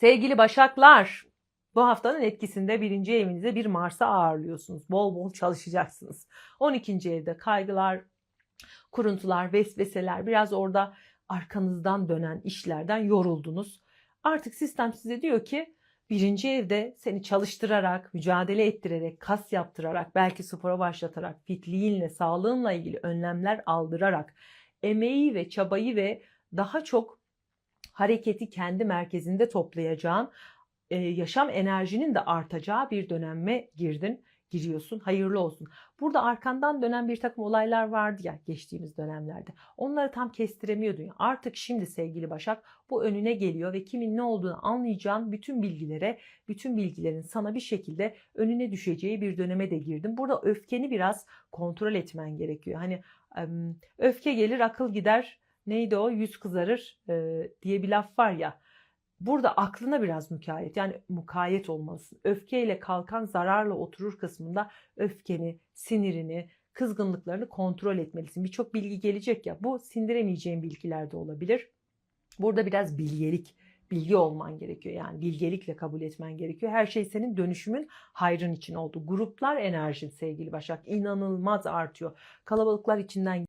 Sevgili Başaklar, bu haftanın etkisinde birinci evinize bir Mars'ı ağırlıyorsunuz. Bol bol çalışacaksınız. 12. evde kaygılar, kuruntular, vesveseler, biraz orada arkanızdan dönen işlerden yoruldunuz. Artık sistem size diyor ki birinci evde seni çalıştırarak, mücadele ettirerek, kas yaptırarak, belki spora başlatarak, fitliğinle, sağlığınla ilgili önlemler aldırarak, emeği ve çabayı ve daha çok hareketi kendi merkezinde toplayacağın, e, yaşam enerjinin de artacağı bir döneme girdin, giriyorsun. Hayırlı olsun. Burada arkandan dönen bir takım olaylar vardı ya geçtiğimiz dönemlerde. Onları tam kestiremiyordun. Artık şimdi sevgili Başak bu önüne geliyor ve kimin ne olduğunu anlayacağın bütün bilgilere, bütün bilgilerin sana bir şekilde önüne düşeceği bir döneme de girdin. Burada öfkeni biraz kontrol etmen gerekiyor. Hani öfke gelir akıl gider neydi o yüz kızarır e, diye bir laf var ya. Burada aklına biraz mukayyet yani mukayyet olmalısın. Öfkeyle kalkan zararla oturur kısmında öfkeni, sinirini, kızgınlıklarını kontrol etmelisin. Birçok bilgi gelecek ya bu sindiremeyeceğin bilgiler de olabilir. Burada biraz bilgelik, bilgi olman gerekiyor. Yani bilgelikle kabul etmen gerekiyor. Her şey senin dönüşümün hayrın için oldu. Gruplar enerjin sevgili Başak inanılmaz artıyor. Kalabalıklar içinden